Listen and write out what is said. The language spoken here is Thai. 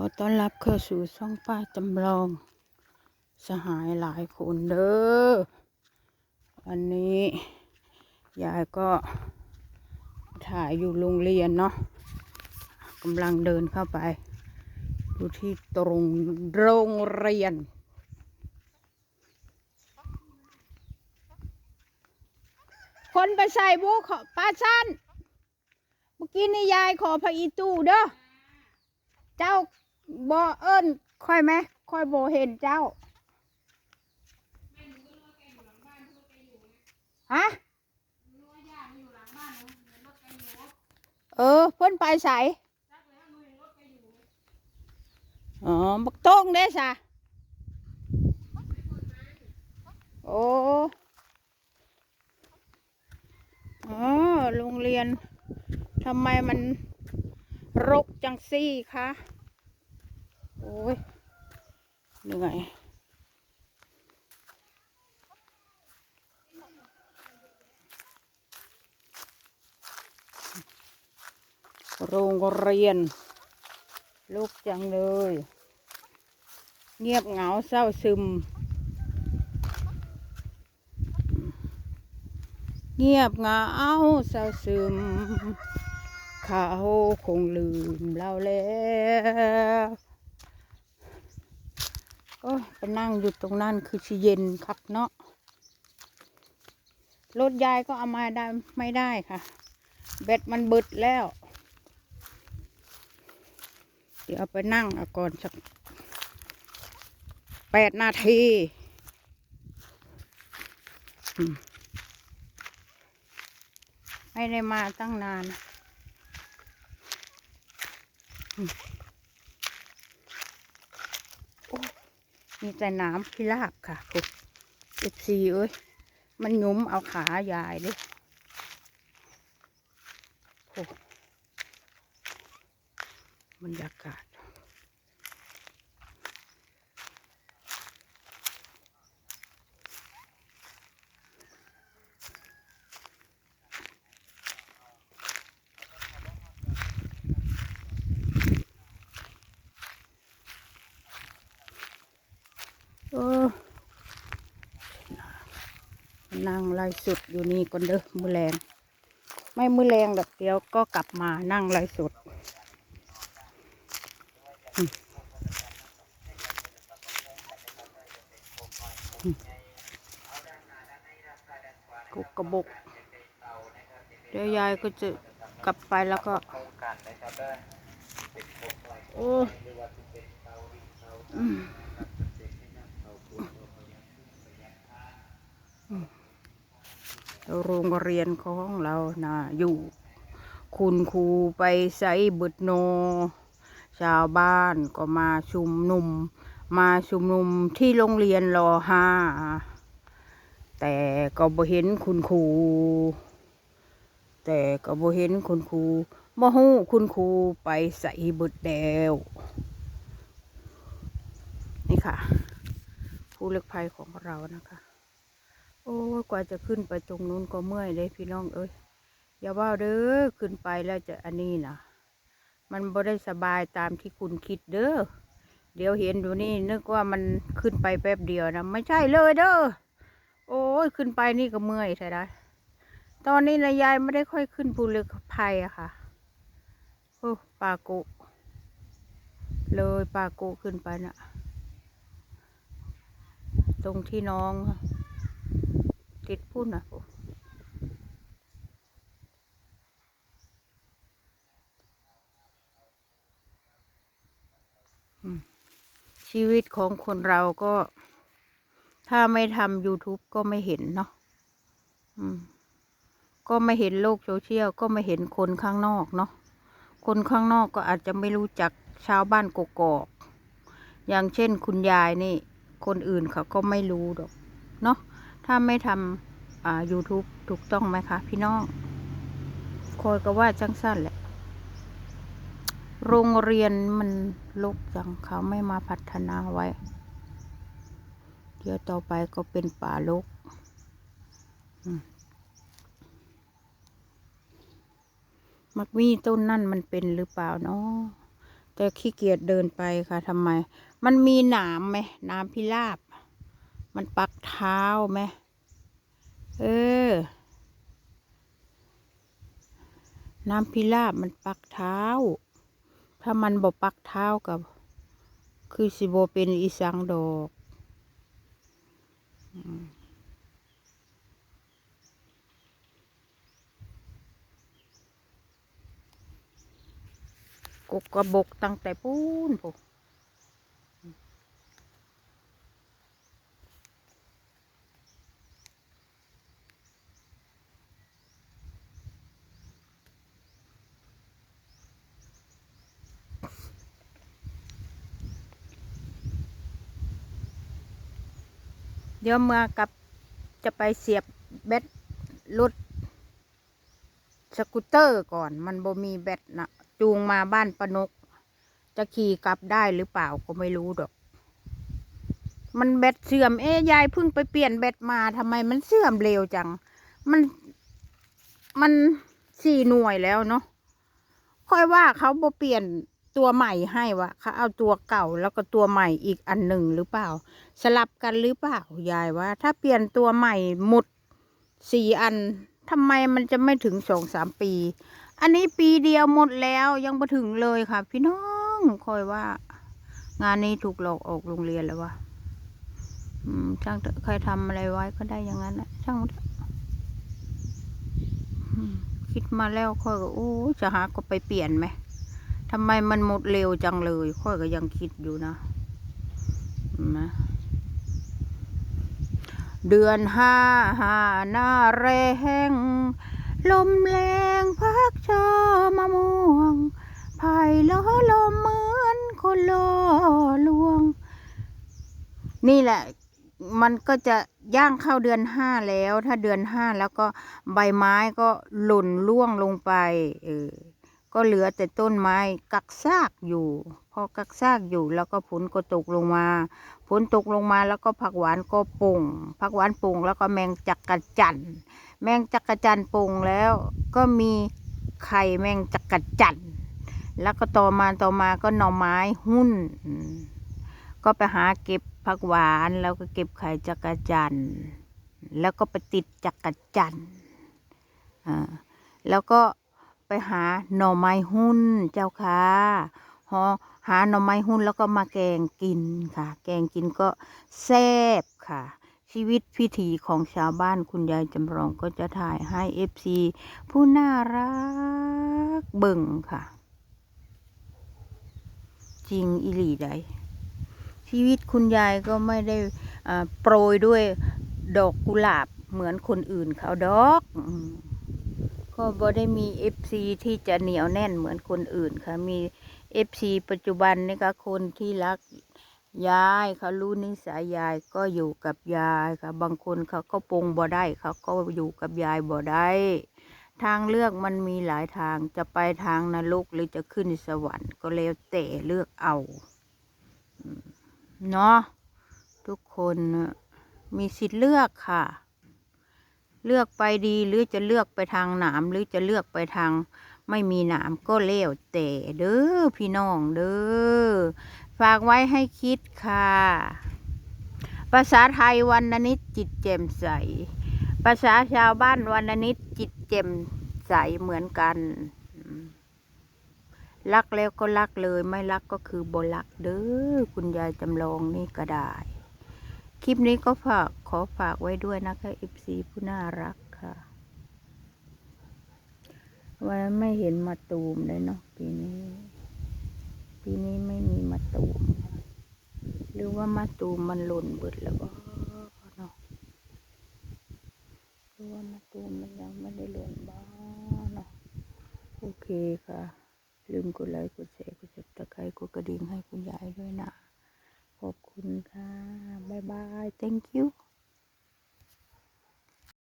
อต้อนรับเข้าสู่ช่องป้าจำลอง สหายหลายคนเด้อวันนี้ ยายก็ถ่ายอยู่โรงเรียนเนาะกำลังเดินเข้าไป ดูที่ตรงโรงเรียน คนไปใส่บุขอป้าสั้นเมื่อกี้นี่ยายขอพระอีตูเด้อเจ้า บอเอิญค่อยไหมค่อยโบเห็นเจ้าฮะเออเพิ่นไปใส่อ๋อบักโต้งเด้สะโอ้อ๋อโรงเรียนทำไมมันรกจังซี่คะ อ้ยเหนื่อยโรงเรียน ลูกจังเลย เงียบเหงาเศร้าซึม เงียบเหงาเศร้าซึม เขาคงลืมเราแล้ว โอ้ไปนั่งอยู่ตรงนั้นคือชิเย็นคักเนาะรถยายก็เอามาได้ไม่ได้ค่ะ แบตมันเบิดแล้ว เดี๋ยวไปนั่งอก่อนสักแปดนาทีไม่ได้มาตั้งนาน มีแต่น้ำพิราบค่ะคุณเอฟซีเอ้ย มันยุ้มเอาขายายเลยโอ้บรรยากาศ เออ นั่งไล่สุดอยู่นี่ก่อนเด้อมือแรง ไม่มือแรงแบบเดียวก็กลับมานั่งไล่สุดกุกกระบก เดี๋ยวยายก็จะกลับไปแล้วก็ โอ้ โรงเรียนของเรานะอยู่ คุณครูไปใส่บึดโน ชาวบ้านก็มาชุมนุม มาชุมนุมที่โรงเรียนรอห้าแต่ก็บ่เห็นคุณครูแต่ก็บ่เห็นคุณครูบ่ฮู้คุณครูไปใส่บึดแดวนี่ค่ะ ผู้เลือกภัยของเรานะคะ โอ้กว่าจะขึ้นไปตรงนู้นก็เมื่อยเลยพี่น้องเอ้ยอย่าว่าเด้อขึ้นไปแล้วจะอันนี้นะมันบ่ได้สบายตามที่คุณคิดเด้อเดี๋ยวเห็นดูนี่นึกว่ามันขึ้นไปแป๊บเดียวนะไม่ใช่เลยเด้อโอ้ยขึ้นไปนี่ก็เมื่อยใช่ไหมตอนนี้นะยายไม่ได้ค่อยขึ้นภูเรือภัยอะค่ะโอ้ปากะเลยปากะขึ้นไปน่ะ ตรงที่น้อง ติดพุ่นนะชีวิตของคนเราก็ ถ้าไม่ทำ YouTube ก็ไม่เห็นเนาะก็ไม่เห็นโลกโซเชียล ก็ไม่เห็นคนข้างนอกเนาะ คนข้างนอกก็อาจจะไม่รู้จักชาวบ้านกกอกอย่างเช่นคุณยายนี่ คนอื่นเขาก็ไม่รู้ดอก เนาะ ถ้าไม่ทำอ่า YouTube ถูกต้องไหมคะ พี่น้องคอยก็ว่าจังสั้นแหละ โรงเรียนมันลกจังเขาไม่มาพัฒนาไว้ เดี๋ยวต่อไปก็เป็นป่าลกมมักมีต้นนั่นมันเป็นหรือเปล่าเนาะแต่ขี้เกียจเดินไปค่ะทำไม มันมีหนามไหมหนามพิราบ มันปักเท้าไหมเออ น้ำพิราบมันปักเท้า ถ้ามันบ่ปักเท้ากับ คือสิบเป็นอีสังดอกกกกระบกตั้งแต่ปูนพวก เดี๋ยวเมื่อกับจะไปเสียบแบตรถสกูตเตอร์ก่อน มันบ่มีแบตนะจูงมาบ้านปนก จะขี่กลับได้หรือเปล่าก็ไม่รู้ดอก มันแบตเสื่อมเอ๊ยยายเพิ่งไปเปลี่ยนแบตมาทำไมมันเสื่อมเร็วจัง มันมันสี่หน่วยแล้วเนาะค่อยว่าเขาบ่เปลี่ยน ตัวใหม่ให้วะเขาเอาตัวเก่าแล้วก็ตัวใหม่อีกอันหนึ่งหรือเปล่า สลับกันหรือเปล่ายายว่า ถ้าเปลี่ยนตัวใหม่หมดสี่อันทำไมมันจะไม่ถึงสองสามปี อันนี้ปีเดียวหมดแล้วยังไม่ถึงเลยค่ะ พี่น้องคอยว่า งานนี้ถูกหลอกออกโรงเรียนแล้ววะช่างเถอะใครทำอะไรไว้ก็ได้อย่างนั้นนะช่างคิดมาแล้วค่อยก็โอ้จะหาก็ไปเปลี่ยนไหม ทำไมมันหมดเร็วจังเลย ค่อยก็ยังคิดอยู่นะเห็นไหมเดือนห้าห้าหน้าแรงลมแรงพักชอมะม่วงไผ่ล้อลมเหมือนคนล่อลวง นี่แหละ มันก็จะย่างเข้าเดือนห้าแล้ว ถ้าเดือนห้าแล้วก็ใบไม้ก็หล่นร่วงลงไปเออ ก็เหลือแต่ต้นไม้กักซากอยู่ พอกักซากอยู่แล้วก็ฝนก็ตกลงมาฝนตกลงมาแล้วก็ผักหวานก็ป่งผักหวานป่งแล้วก็แมงจักระจันแมงจักระจันทร์ป่งแล้วก็มีไข่แมงจักระจันแล้วก็ต่อมาต่อมาก็หน่อไม้หุ้น ก็ไปหาเก็บผักหวานแล้วก็เก็บไข่จักระจันแล้วก็ไปติดจักระจันอ่าแล้วก็ ไปหาหน่อไม้หุ้นเจ้าค่ะหอหาหน่อไม้หุ้นแล้วก็มาแกงกินค่ะ แกงกินก็แซ่บค่ะ ชีวิตพิถีของชาวบ้านคุณยายจำลองก็จะถ่ายให้เอฟซีผู้น่ารักเบิ่งค่ะ จริงอิหลีใดชีวิตคุณยายก็ไม่ได้โปรยด้วยดอกกุหลาบเหมือนคนอื่นเขาดอก ก็บ่ได้มีเอฟซีที่จะเหนียวแน่นเหมือนคนอื่นค่ะ มีเอฟซีปัจจุบันนี่ก็คนที่รักยายเขารู้นิสัยยายก็อยู่กับยายค่ะ บางคนเขาก็ปรงบ่ได้เขาก็อยู่กับยายบ่ได้ทางเลือกมันมีหลายทางจะไปทางนรกหรือจะขึ้นสวรรค์ก็แล้วแต่เลือกเอาเนาะทุกคนมีสิทธิ์เลือกค่ะ เลือกไปดีหรือจะเลือกไปทางหนามหรือจะเลือกไปทางไม่มีหนามก็เล้วแต่เด้อพี่น้องเด้อฝากไว้ให้คิดค่ะ ภาษาไทยวันนิดจิตแจ่มใส ภาษาชาวบ้านวันนิดจิตแจ่มใสเหมือนกัน รักแล้วก็รักเลยไม่รักก็คือบ่รักเด้อคุณยายจำลองนี่ก็ได้ คลิปนี้ก็ฝากขอฝากไว้ด้วยนะคะเอฟซีผู้น่ารักค่ะ วันนั้นไม่เห็นมาตูมเลยเนาะปีนี้ ปีนี้ไม่มีมาตูม หรือว่ามาตูมมันหล่นเบิดแล้วก็เนาะหรือว่ามาตูมมันยังไม่ได้หล่นบ้าเนาะโอเคค่ะ ลืมกดไลค์กดแชร์กดซับสไครกดกระดิ่งให้คุณยายด้วยนะ คุณค่ะ บ๊ายบาย thank you